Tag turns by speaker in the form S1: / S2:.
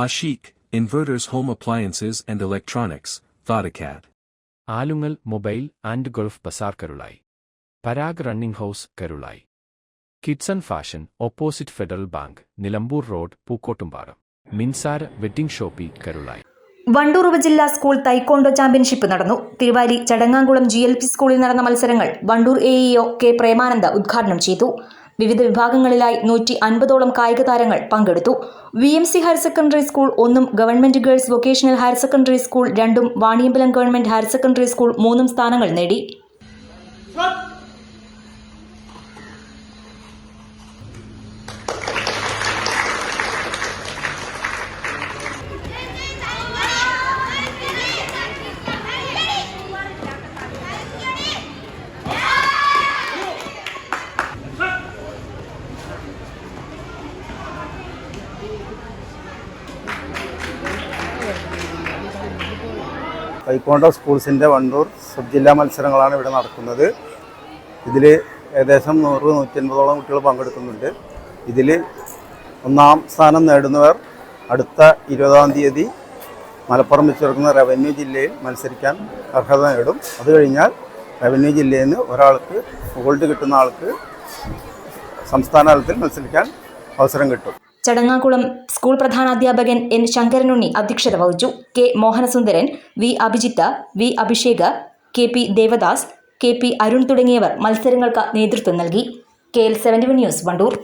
S1: Ashik, Inverters home appliances and electronics Thodacat.
S2: Alungal mobile and gulf Bazaar Karulayi Parag running house Karulayi. Kidson fashion opposite federal bank Nilambur road Pookkottumpadam. Minsara wedding shoppe Karulayi.
S3: Wandoor ഉപജില്ലാ school taekwondo championship നടന്നു. Thiruvali Chadangamkulam G L P സ്കൂളിൽ നടന്ന മത്സരങ്ങൾ Wandoor A EO K Premananda ഉദ്ഘാടനം ചെയ്തു. വിവിധ വിഭാഗങ്ങളിലായി നൂറ്റി അൻപതോളം കായിക താരങ്ങൾ പങ്കെടുത്തു. V M C higher secondary school ഒന്നും government girls vocational higher secondary school രണ്ടും Vaniyambalam government higher secondary school മൂന്നും സ്ഥാനങ്ങൾ നേടി.
S4: തൈക്കോണ്ടോ സ്കൂൾസിന്റെ വണ്ടൂർ സബ് ജില്ലാ മത്സരങ്ങളാണ് ഇവിടെ നടക്കുന്നത്. ഇതിൽ ഏകദേശം നൂറ് നൂറ്റൻപതോളം കുട്ടികൾ പങ്കെടുക്കുന്നുണ്ട്. ഇതിൽ ഒന്നാം സ്ഥാനം നേടുന്നവർ അടുത്ത ഇരുപതാം തീയതി മലപ്പുറം വെച്ച് നടക്കുന്ന റവന്യൂ ജില്ലയിൽ മത്സരിക്കാൻ അർഹത നേടും. അത് കഴിഞ്ഞാൽ റവന്യൂ ജില്ലയിൽ നിന്ന് ഒരാൾക്ക് ഗോൾഡ് കിട്ടുന്ന ആൾക്ക് സംസ്ഥാന തലത്തിൽ മത്സരിക്കാൻ അവസരം കിട്ടും.
S3: ചടങ്ങാകുളം സ്കൂൾ പ്രധാനാധ്യാപകൻ എൻ ശങ്കരനുണ്ണി അധ്യക്ഷത വഹിച്ചു. K Mohanasundaran V Abhijith V Abhishek K P Devadas K P Arun തുടങ്ങിയവർ മത്സരങ്ങൾക്ക് നേതൃത്വം നൽകി. K L seventy news Wandoor.